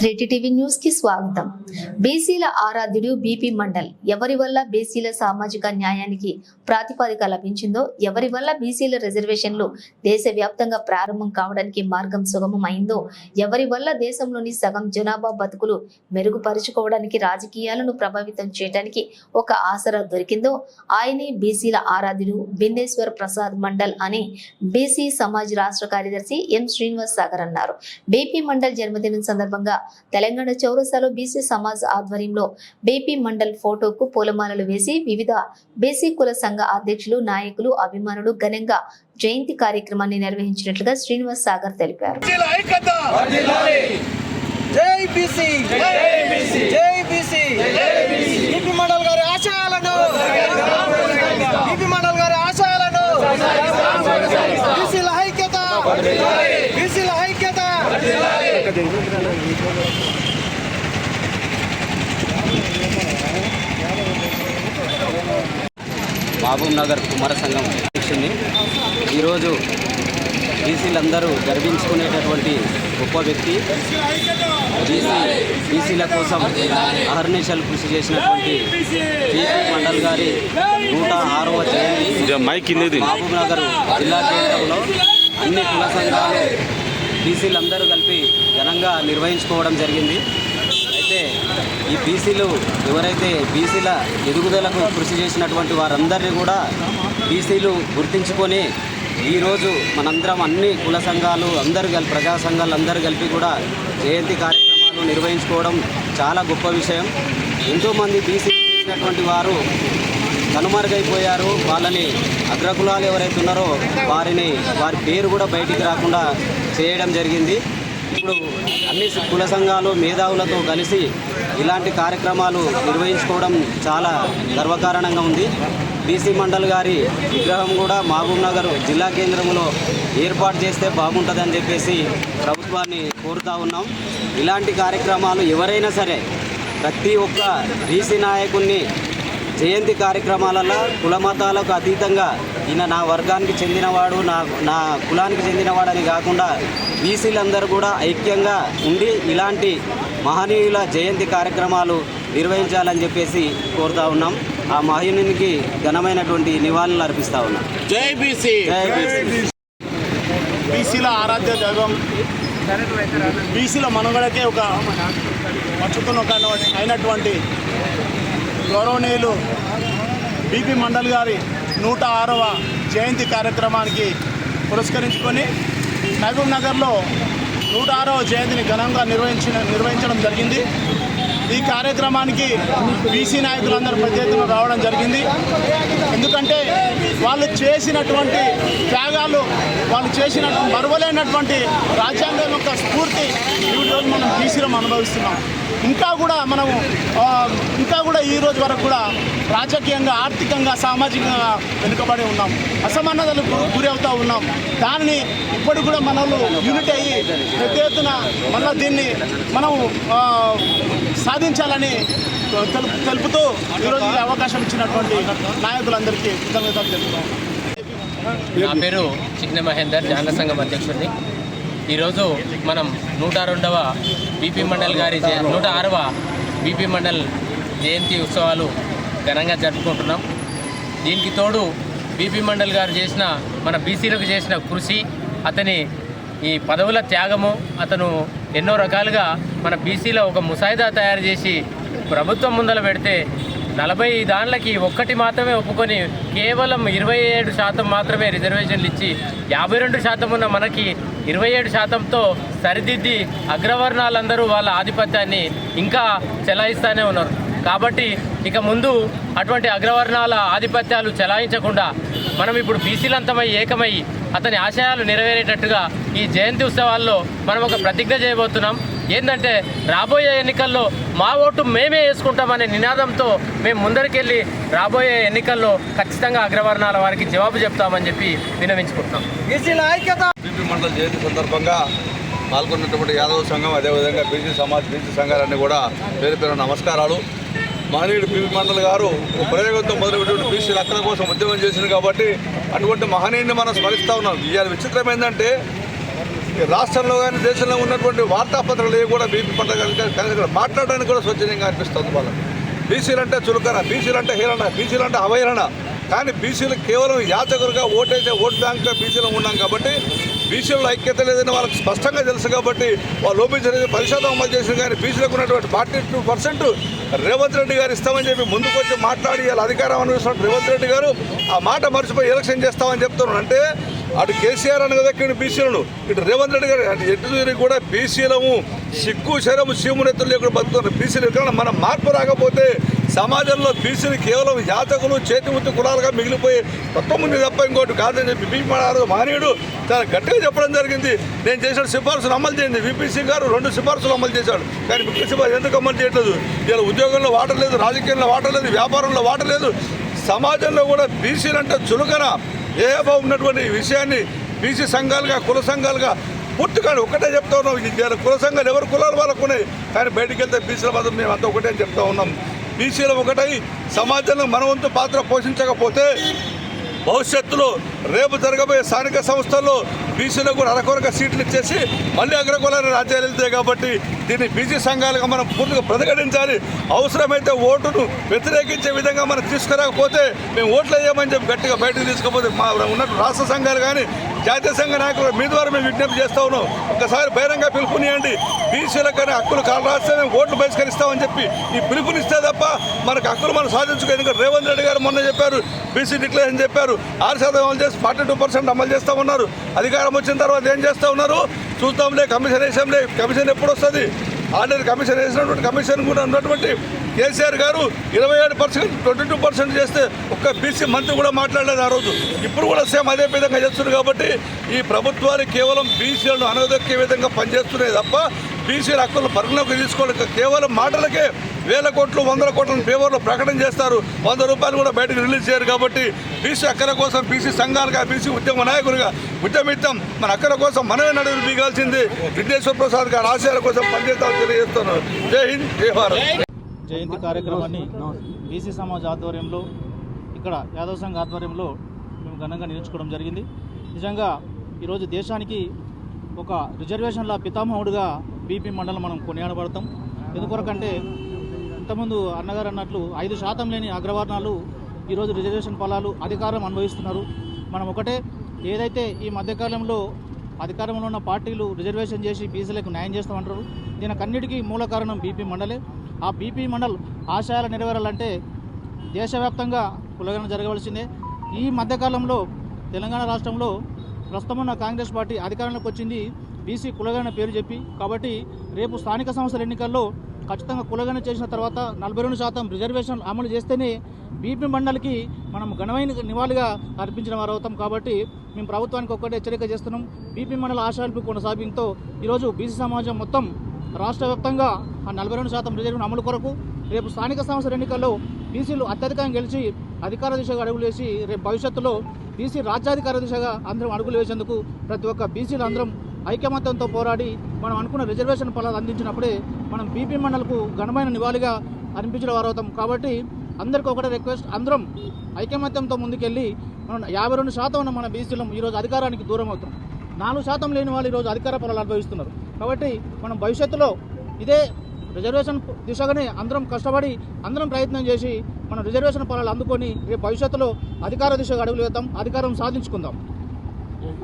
త్రీటీ TV న్యూస్కి స్వాగతం. బీసీల ఆరాధ్యుడు బీపీ మండల్ ఎవరి వల్ల బీసీల సామాజిక న్యాయానికి ప్రాతిపదిక లభించిందో ఎవరి వల్ల బీసీల రిజర్వేషన్లు దేశవ్యాప్తంగా ప్రారంభం కావడానికి మార్గం సుగమం అయిందో ఎవరి వల్ల దేశంలోని సగం జనాభా బతుకులు మెరుగుపరుచుకోవడానికి రాజకీయాలను ప్రభావితం చేయడానికి ఒక ఆసరా దొరికిందో ఆయనే బీసీల ఆరాధ్యుడు బిందేశ్వర్ ప్రసాద్ మండల్ అని బీసీ సమాజ్ రాష్ట్ర కార్యదర్శి ఎం శ్రీనివాస్ సాగర్ అన్నారు. బీపీ మండల్ జన్మదినం సందర్భంగా తెలంగాణ చౌరస్తాలో బీసీ సమాజ్ ఆధ్వర్యంలో బీపీ మండల్ ఫోటోకు పూలమాలలు వేసి వివిధ బీసీ కుల సంఘ అధ్యక్షులు నాయకులు అభిమానులు ఘనంగా జయంతి కార్యక్రమాన్ని నిర్వహించినట్లుగా శ్రీనివాస్ సాగర్ తెలిపారు. జై బీసీ జై బీసీ బీపీ మండల్ గారి ఆశయాలను బీపీ మండల్ గారి ఆశయాలను బీసీల ఐక్యత బీసీల ఐక్యత మహబూబ్ నగర్ కుమార సంఘం అధ్యక్షుడిని ఈరోజు బీసీలందరూ గర్వించుకునేటటువంటి గొప్ప వ్యక్తి. బీసీ బీసీల కోసం అహర్నిశలు కృషి చేసినటువంటి బీపీ మండల్ గారి నూట ఆరవ జయంతి. మైక్ ఇన్నది మహబూబ్ నగర్ జిల్లా కేంద్రంలో అన్ని కుల సంఘాలు బీసీలందరూ కలిపి ఘనంగా నిర్వహించుకోవడం జరిగింది. అయితే ఈ బీసీలు ఎవరైతే బీసీల ఎదుగుదలకు కృషి చేసినటువంటి వారందరినీ కూడా బీసీలు గుర్తించుకొని ఈరోజు మనందరం అన్ని కుల సంఘాలు అందరూ కలిపి ప్రజా సంఘాలు అందరూ కలిపి కూడా జయంతి కార్యక్రమాలు నిర్వహించుకోవడం చాలా గొప్ప విషయం. ఎంతోమంది బీసీ వారు కనుమరుగైపోయారు. వాళ్ళని అగ్రకులాలు ఎవరైతే ఉన్నారో వారిని వారి పేరు కూడా బయటికి రాకుండా చేయడం జరిగింది. ఇప్పుడు అన్ని కుల సంఘాలు మేధావులతో కలిసి ఇలాంటి కార్యక్రమాలు నిర్వహించుకోవడం చాలా గర్వకారణంగా ఉంది. బీసీ మండల్ గారి విగ్రహం కూడా మహబూబ్ నగర్ జిల్లా కేంద్రంలో ఏర్పాటు చేస్తే బాగుంటుందని చెప్పేసి ప్రభుత్వాన్ని కోరుతా ఉన్నాం. ఇలాంటి కార్యక్రమాలు ఎవరైనా సరే ప్రతి ఒక్క బీసీ నాయకుడిని జయంతి కార్యక్రమాలలో కుల మతాలకు అతీతంగా ఈయన నా వర్గానికి చెందినవాడు నా నా కులానికి చెందినవాడని కాకుండా బీసీలందరూ కూడా ఐక్యంగా ఉండి ఇలాంటి మహనీయుల జయంతి కార్యక్రమాలు నిర్వహించాలని చెప్పేసి కోరుతా ఉన్నాం. ఆ మహనీయునికి ఘనమైనటువంటి నివాళులు అర్పిస్తా ఉన్నాం. జై బీసీ! జై బీసీ! బీసీల ఆరాధ్య దైవం బీసీల మనుగడకే ఒక మచ్చుతున్న ఒక అయినటువంటి గౌరవనీయులు బీపీ మండల్ గారి నూట ఆరవ జయంతి కార్యక్రమానికి పురస్కరించుకొని మహబూబ్ నగర్లో నూట ఆరవ జయంతిని ఘనంగా నిర్వహించిన నిర్వహించడం జరిగింది. ఈ కార్యక్రమానికి బీసీ నాయకులందరూ పెద్ద ఎత్తున రావడం జరిగింది. ఎందుకంటే వాళ్ళు చేసినటువంటి త్యాగాలు వాళ్ళు చేసిన మరువలేనటువంటి రాజ్యాంగం యొక్క స్ఫూర్తి ఈరోజు మనం బీసీలో అనుభవిస్తున్నాం. ఇంకా కూడా మనము ఇంకా కూడా ఈ రోజు వరకు కూడా రాజకీయంగా ఆర్థికంగా సామాజికంగా వెనుకబడి ఉన్నాం. అసమానతలకు గురి అవుతూ ఉన్నాం. దానిని ఇప్పుడు కూడా మనలు యూనిట్ అయ్యి పెద్ద ఎత్తున మళ్ళీ దీన్ని మనం సాధించాలని తెలుపు తెలుపుతూ ఈరోజు ఈ అవకాశం ఇచ్చినటువంటి నాయకులందరికీ కృతజ్ఞతలు తెలుపుతాం నా పేరు చిన్న మహేందర్ జాన సంఘం అధ్యక్షుడిని. ఈరోజు మనం నూట రెండవ బీపీ మండల్ గారి నూట ఆరవ బీపీ మండల్ జయంతి ఉత్సవాలు ఘనంగా జరుపుకుంటున్నాం. దీనికి తోడు బీపీ మండల్ గారు చేసిన మన బీసీలకు చేసిన కృషి అతని ఈ పదవుల త్యాగము అతను ఎన్నో రకాలుగా మన బీసీలో ఒక ముసాయిదా తయారు చేసి ప్రభుత్వం ముందర పెడితే నలభై దాండ్లకి ఒక్కటి మాత్రమే ఒప్పుకొని కేవలం ఇరవై ఏడు శాతం మాత్రమే రిజర్వేషన్లు ఇచ్చి యాభై రెండు శాతం ఉన్న మనకి ఇరవై ఏడు శాతంతో సరిదిద్ది అగ్రవర్ణాలందరూ వాళ్ళ ఆధిపత్యాన్ని ఇంకా చెలాయిస్తూనే ఉన్నారు. కాబట్టి ఇక ముందు అటువంటి అగ్రవర్ణాల ఆధిపత్యాలు చెలాయించకుండా మనం ఇప్పుడు బీసీలంతమై ఏకమై అతని ఆశయాలు నెరవేరేటట్టుగా ఈ జయంతి ఉత్సవాల్లో మనం ఒక ప్రతిజ్ఞ చేయబోతున్నాం. ఏంటంటే రాబోయే ఎన్నికల్లో మా ఓటు మేమే వేసుకుంటామనే నినాదంతో మేము ముందరికెళ్ళి రాబోయే ఎన్నికల్లో ఖచ్చితంగా అగ్రవర్ణాల వారికి జవాబు చెప్తామని చెప్పి వినవించుకుంటున్నాం. బీసీల ఐక్యత బీపీ మండల జయంతి సందర్భంగా పాల్గొన్నటువంటి యాదవ సంఘం అదేవిధంగా బీసీ సమాజ్ బీసీ సంఘాలన్నీ కూడా పేరు పేరు నమస్కారాలు. మహనీయుడు బీపీ మండల్ గారు ఒక ప్రయోగంతో మొదలుపెట్టిన బీసీ హక్కుల కోసం ఉద్యమం చేసింది కాబట్టి అటువంటి మహనీయుని మనం స్మరిస్తూ ఉన్నాం. ఇవాళ విచిత్రం ఏంటంటే రాష్ట్రంలో కానీ దేశంలో ఉన్నటువంటి వార్తాపత్రికలు ఏవి కూడా బీపీ పండుగ కనుక మాట్లాడడానికి కూడా స్వచ్ఛందంగా అనిపిస్తుంది వాళ్ళకి. బీసీలు అంటే చులకన బీసీలు అంటే హీరణ బీసీలు అంటే అవహేళన. కానీ బీసీలు కేవలం యాచకులుగా ఓటేసే ఓట్ బ్యాంక్గా బీసీలో ఉన్నాం కాబట్టి బీసీలలో ఐక్యత లేదని వాళ్ళకి స్పష్టంగా తెలుసు కాబట్టి వాళ్ళు ఓపించిన పరిశోధన అమలు చేసిన కానీ బీసీలకు ఉన్నటువంటి forty two percent Revanth Reddy garu ఇస్తామని చెప్పి ముందుకు వచ్చి మాట్లాడి వాళ్ళ అధికారం అనుభవిస్తున్న రేవంత్ రెడ్డి గారు ఆ మాట మర్చిపోయి ఎలక్షన్ చేస్తామని చెప్తున్నారు. అంటే అటు కేసీఆర్ అనగదక్కిన బీసీలను. ఇటు రేవంత్ రెడ్డి గారు అటు ఎటు కూడా బీసీలము సిగ్గు శరము శివునెత్తులు లేకుండా బతుకుతున్నారు బీసీలు. ఎక్కడ మన మార్పు రాకపోతే సమాజంలో బీసీలు కేవలం యాతకులు చేతిముత్తు కులాలుగా మిగిలిపోయి తప్ప తప్ప ఇంకోటి కాదని చెప్పి భీమారు మానేయుడు చాలా గట్టిగా చెప్పడం జరిగింది. నేను చేసిన సిఫార్సులు అమలు చేయండి. విపిసి గారు రెండు సిఫార్సులు అమలు చేశాడు. కానీ విపి సిఫార్సు ఎందుకు అమలు చేయట్లేదు? ఇలా ఉద్యోగంలో వాటర్ లేదు రాజకీయంలో వాటర్ లేదు వ్యాపారంలో వాటర్ లేదు సమాజంలో కూడా బీసీలు అంటే చులకన. ఏబో ఉన్నటువంటి విషయాన్ని బీసీ సంఘాలుగా కుల సంఘాలుగా పూర్తిగా ఒకటే చెప్తా ఉన్నాం. ఇది కుల సంఘాలు ఎవరు కులాలు వాళ్ళకు ఉన్నాయి. కానీ బయటికి వెళ్తే బీసీల మాత్రం మేము అంత ఒకటే అని చెప్తా ఉన్నాం. బీసీలు ఒకటై సమాజంలో మనవంతు పాత్ర పోషించకపోతే భవిష్యత్తులో రేపు జరగబోయే స్థానిక సంస్థల్లో బీసీలకు కూడా అరకొరక సీట్లు ఇచ్చేసి మళ్ళీ అగ్రకులాల రాజ్యాలు వెళ్తాయి కాబట్టి దీన్ని బీసీ సంఘాలుగా మనం పూర్తిగా ప్రతిఘటించాలి. అవసరమైతే ఓటును వ్యతిరేకించే విధంగా మనం తీసుకురాకపోతే మేము ఓట్లు వేయమని చెప్పి గట్టిగా బయటకు తీసుకపోతే మా ఉన్న రాష్ట్ర సంఘాలు కానీ జాతీయ సంఘ నాయకులు మీ ద్వారా మేము విజ్ఞప్తి చేస్తా ఉన్నాం. ఒకసారి బహిరంగ పిలుపునియండి. బీసీలకు కానీ హక్కులు కాలు రాస్తే మేము ఓట్లు బహిష్కరిస్తామని చెప్పి ఈ పిలుపునిస్తే తప్ప మనకు హక్కులు మనం సాధించుకో ఎందుకంటే రేవంత్ రెడ్డి గారు మొన్న చెప్పారు బీసీ డిక్లరేషన్ చెప్పారు. ఆరు శాతం అమలు చేసి ఫార్టీ టూ పర్సెంట్ అమలు చేస్తూ ఉన్నారు. అధికారం వచ్చిన తర్వాత ఏం చేస్తూ ఉన్నారు? చూద్దాంలే కమిషన్ వేసాంలే. కమిషన్ ఎప్పుడు వస్తుంది? ఆల్రెడీ కమిషన్ వేసినటువంటి కమిషన్ కూడా ఉన్నటువంటి కేసీఆర్ గారు ఇరవై ఏడు పర్సెంట్ ట్వంటీ టూ పర్సెంట్ చేస్తే ఒక్క బీసీ మంత్రి కూడా మాట్లాడలేదు ఆ రోజు. ఇప్పుడు కూడా సేమ్ అదే విధంగా చేస్తున్నారు కాబట్టి ఈ ప్రభుత్వాలు కేవలం బీసీలను అనదొక్కే విధంగా పనిచేస్తున్నాయి తప్ప బీసీల హక్కులు పరిగణలోకి తీసుకోవడం కేవలం మాటలకే వేల కోట్లు వందల కోట్లను పేపర్లో ప్రకటన చేస్తారు. వంద రూపాయలు కూడా బయటకు రిలీజ్ చేయరు కాబట్టి బీసీ అక్కల కోసం బీసీ సంఘాలుగా బీసీ ఉద్యమ నాయకులుగా ఉద్యమిద్దాం మన అక్కల కోసం మనమే నడువులు బీగాల్సింది. విఘ్నేశ్వర ప్రసాద్ గారి ఆశయాల కోసం పనిచేస్తామని తెలియజేస్తున్నాను. జై హింద్ జై భారత్. జయంతి కార్యక్రమాన్ని బీసీ సమాజ్ ఆధ్వర్యంలో ఇక్కడ యాదవ్ సంఘ్ ఆధ్వర్యంలో మేము ఘనంగా నిర్వహించుకోవడం జరిగింది. నిజంగా ఈరోజు దేశానికి ఒక రిజర్వేషన్ల పితామహుడుగా బీపీ మండలం మనం కొనియాడబడతాం. ఎందుకొరకంటే ఇంతకుముందు అన్నగారు అన్నట్లు ఐదు శాతం లేని అగ్రవర్ణాలు ఈరోజు రిజర్వేషన్ ఫలాలు అధికారం అనుభవిస్తున్నారు మనం ఒకటే ఏదైతే ఈ మధ్యకాలంలో అధికారంలో ఉన్న పార్టీలు రిజర్వేషన్ చేసి బీసీలకు న్యాయం చేస్తామంటారు దీనికి అన్నిటికీ మూల కారణం బీపీ మండలే. ఆ బీపీ మండల్ ఆశయాలు నెరవేరాలంటే దేశవ్యాప్తంగా కులగన జరగవలసిందే. ఈ మధ్యకాలంలో తెలంగాణ రాష్ట్రంలో ప్రస్తుతం ఉన్న కాంగ్రెస్ పార్టీ అధికారంలోకి వచ్చింది. బీసీ కులగణ పేరు చెప్పి కాబట్టి రేపు స్థానిక సంస్థల ఎన్నికల్లో ఖచ్చితంగా కులగణ చేసిన తర్వాత నలభై రెండు శాతం రిజర్వేషన్ అమలు చేస్తేనే బీపీ మండలికి మనం ఘనమైన నివాళిగా అర్పించిన వారు అవుతాం కాబట్టి మేము ప్రభుత్వానికి ఒక్కటే హెచ్చరిక చేస్తున్నాం. బీపీ మండల ఆశయాలకు కొనసాగింతో ఈరోజు బీసీ సమాజం మొత్తం రాష్ట్ర వ్యాప్తంగా ఆ నలభై రెండు శాతం రిజర్వేషన్ అమలు కొరకు రేపు స్థానిక సంస్థల ఎన్నికల్లో బీసీలు అత్యధికంగా గెలిచి అధికార దిశగా అడుగులు వేసి రేపు భవిష్యత్తులో బీసీ రాజ్యాధికార దిశగా అందరం అడుగులు వేసేందుకు ప్రతి ఒక్క బీసీలు అందరం ఐకమత్యంతో పోరాడి మనం అనుకున్న రిజర్వేషన్ ఫలాలు అందించినప్పుడే మనం బీపీ మండలకు ఘనమైన నివాళిగా అనిపించిన వారు అవుతాం కాబట్టి అందరికీ ఒకటే రిక్వెస్ట్ అందరం ఐకమత్యంతో ముందుకెళ్ళి మనం యాభై రెండు శాతం ఉన్న మన బీసీలం ఈరోజు అధికారానికి దూరం అవుతాం నాలుగు శాతం లేని వాళ్ళు ఈరోజు అధికార ఫలాలు అనుభవిస్తున్నారు. కాబట్టి మనం భవిష్యత్తులో ఇదే రిజర్వేషన్ దిశగానే అందరం కష్టపడి అందరం ప్రయత్నం చేసి మనం రిజర్వేషన్ పొలాలు అందుకొని రేపు భవిష్యత్తులో అధికార దిశగా అడుగులు వేద్దాం అధికారం సాధించుకుందాం.